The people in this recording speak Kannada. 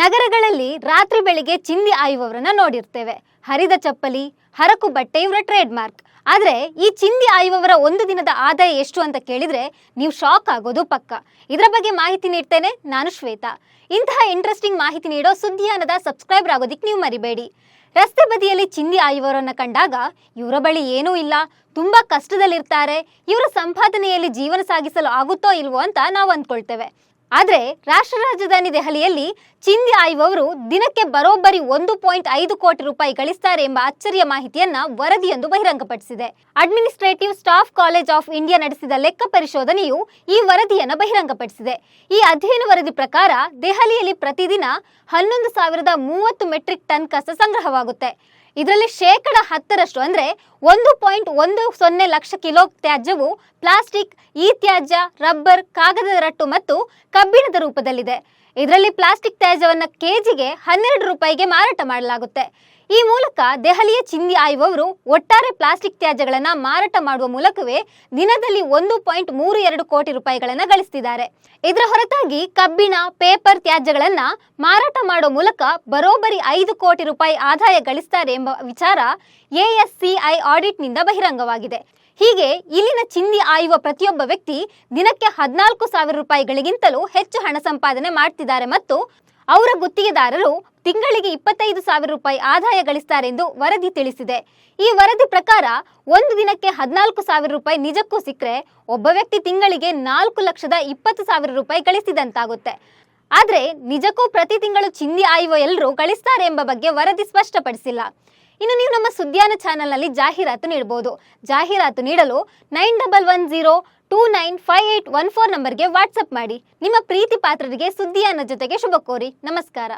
ನಗರಗಳಲ್ಲಿ ರಾತ್ರಿ ಬೆಳಿಗ್ಗೆ ಚಿಂದಿ ಆಯುವವರನ್ನ ನೋಡಿರ್ತೇವೆ. ಹರಿದ ಚಪ್ಪಲಿ, ಹರಕು ಬಟ್ಟೆ ಇವರ ಟ್ರೇಡ್ ಮಾರ್ಕ್ ಆದ್ರೆ ಈ ಚಿಂದಿ ಆಯುವವರ ಒಂದು ದಿನದ ಆದಾಯ ಎಷ್ಟು ಅಂತ ಕೇಳಿದ್ರೆ ನೀವು ಶಾಕ್ ಆಗೋದು ಪಕ್ಕ. ಇದರ ಬಗ್ಗೆ ಮಾಹಿತಿ ನೀಡ್ತೇನೆ ನಾನು ಶ್ವೇತಾ. ಇಂತಹ ಇಂಟ್ರೆಸ್ಟಿಂಗ್ ಮಾಹಿತಿ ನೀಡೋ ಸುದ್ದಿಯಾನದ ಸಬ್ಸ್ಕ್ರೈಬರ್ ಆಗೋದಿಕ್ ನೀವು ಮರಿಬೇಡಿ. ರಸ್ತೆ ಬದಿಯಲ್ಲಿ ಚಿಂದಿ ಆಯುವವರನ್ನ ಕಂಡಾಗ ಇವರ ಬಳಿ ಏನೂ ಇಲ್ಲ. ತುಂಬಾ ಕಷ್ಟದಲ್ಲಿರ್ತಾರೆ. ಇವರ ಸಂಪಾದನೆಯಲ್ಲಿ ಜೀವನ ಸಾಗಿಸಲು ಆಗುತ್ತೋ ಇಲ್ವೋ ಅಂತ ನಾವು ಅಂದ್ಕೊಳ್ತೇವೆ. ಆದ್ರೆ ರಾಷ್ಟ್ರ ರಾಜಧಾನಿ ದೆಹಲಿಯಲ್ಲಿ ಚಿಂದಿ ಆಯುವವರು ದಿನಕ್ಕೆ ಬರೋಬ್ಬರಿ ಒಂದು ಪಾಯಿಂಟ್ ಐದು ಕೋಟಿ ರೂಪಾಯಿ ಗಳಿಸ್ತಾರೆ ಎಂಬ ಅಚ್ಚರಿಯ ಮಾಹಿತಿಯನ್ನ ವರದಿಯೊಂದು ಬಹಿರಂಗಪಡಿಸಿದೆ. Administrative Staff College of India ನಡೆಸಿದ ಲೆಕ್ಕ ಪರಿಶೋಧನೆಯು ಈ ವರದಿಯನ್ನು ಬಹಿರಂಗಪಡಿಸಿದೆ. ಈ ಅಧ್ಯಯನ ವರದಿ ಪ್ರಕಾರ ದೆಹಲಿಯಲ್ಲಿ ಪ್ರತಿದಿನ ಹನ್ನೊಂದು ಸಾವಿರದ ಮೂವತ್ತು ಮೆಟ್ರಿಕ್ ಟನ್ ಕಸ ಸಂಗ್ರಹವಾಗುತ್ತೆ. ಇದರಲ್ಲಿ ಶೇಕಡ ಹತ್ತರಷ್ಟು, ಅಂದ್ರೆ ಒಂದು ಪಾಯಿಂಟ್ ಒಂದು ಸೊನ್ನೆ ಲಕ್ಷ ಕಿಲೋ ತ್ಯಾಜ್ಯವು ಪ್ಲಾಸ್ಟಿಕ್ ಇ ತ್ಯಾಜ್ಯ, ರಬ್ಬರ್, ಕಾಗದದ ರಟ್ಟು ಮತ್ತು ಕಬ್ಬಿಣದ ರೂಪದಲ್ಲಿದೆ. ಇದರಲ್ಲಿ ಪ್ಲಾಸ್ಟಿಕ್ ತ್ಯಾಜ್ಯವನ್ನು ಕೆಜಿಗೆ ಹನ್ನೆರಡು ರೂಪಾಯಿಗೆ ಮಾರಾಟ ಮಾಡಲಾಗುತ್ತೆ. ಈ ಮೂಲಕ ದೆಹಲಿಯ ಚಿಂದಿ ಆಯುವವರು ಒಟ್ಟಾರೆ ಪ್ಲಾಸ್ಟಿಕ್ ತ್ಯಾಜ್ಯಗಳನ್ನು ಮಾರಾಟ ಮಾಡುವ ಮೂಲಕವೇ ದಿನದಲ್ಲಿ ಒಂದು ಪಾಯಿಂಟ್ ಮೂರು ಎರಡು ಕೋಟಿ ರೂಪಾಯಿಗಳನ್ನು ಗಳಿಸ್ತಿದ್ದಾರೆ. ಇದರ ಹೊರತಾಗಿ ಕಬ್ಬಿಣ, ಪೇಪರ್ ತ್ಯಾಜ್ಯಗಳನ್ನು ಮಾರಾಟ ಮಾಡುವ ಮೂಲಕ ಬರೋಬ್ಬರಿ ಐದು ಕೋಟಿ ರೂಪಾಯಿ ಆದಾಯ ಗಳಿಸ್ತಾರೆ ಎಂಬ ವಿಚಾರ ಎಎಸ್ಸಿಐ ಆಡಿಟ್ನಿಂದ ಬಹಿರಂಗವಾಗಿದೆ. ಹೀಗೆ ಇಲ್ಲಿನ ಚಿಂದಿ ಆಯುವ ಪ್ರತಿಯೊಬ್ಬ ವ್ಯಕ್ತಿ ದಿನಕ್ಕೆ ಹದಿನಾಲ್ಕು ಸಾವಿರ ರೂಪಾಯಿಗಳಿಗಿಂತಲೂ ಹೆಚ್ಚು ಹಣ ಸಂಪಾದನೆ ಮಾಡ್ತಿದ್ದಾರೆ ಮತ್ತು ಅವರ ಗುತ್ತಿಗೆದಾರರು ತಿಂಗಳಿಗೆ ಇಪ್ಪತ್ತೈದು ಸಾವಿರ ರೂಪಾಯಿ ಆದಾಯ ಗಳಿಸ್ತಾರೆಂದು ವರದಿ ತಿಳಿಸಿದೆ. ಈ ವರದಿ ಪ್ರಕಾರ ಒಂದು ದಿನಕ್ಕೆ ಹದಿನಾಲ್ಕು ಸಾವಿರ ರೂಪಾಯಿ ನಿಜಕ್ಕೂ ಸಿಕ್ಕರೆ ಒಬ್ಬ ವ್ಯಕ್ತಿ ತಿಂಗಳಿಗೆ ನಾಲ್ಕು ಲಕ್ಷದ ಇಪ್ಪತ್ತು ಸಾವಿರ ರೂಪಾಯಿ ಗಳಿಸಿದಂತಾಗುತ್ತೆ. ಆದರೆ ನಿಜಕ್ಕೂ ಪ್ರತಿ ತಿಂಗಳು ಚಿಂದಿ ಆಯುವ ಎಲ್ಲರೂ ಗಳಿಸ್ತಾರೆ ಎಂಬ ಬಗ್ಗೆ ವರದಿ ಸ್ಪಷ್ಟಪಡಿಸಿಲ್ಲ. ಇನ್ನು ನೀವು ನಮ್ಮ ಸುದ್ದಿಯಾನ ಚಾನೆಲ್ನಲ್ಲಿ ಜಾಹೀರಾತು ನೀಡಬಹುದು ಜಾಹೀರಾತು ನೀಡಲು nine double one zero two nine five eight one four ನಂಬರ್ಗೆ ವಾಟ್ಸಪ್ ಮಾಡಿ. ನಿಮ್ಮ ಪ್ರೀತಿ ಪಾತ್ರರಿಗೆ ಸುದ್ದಿಯಾನ ಜೊತೆಗೆ ಶುಭ ಕೋರಿ. ನಮಸ್ಕಾರ.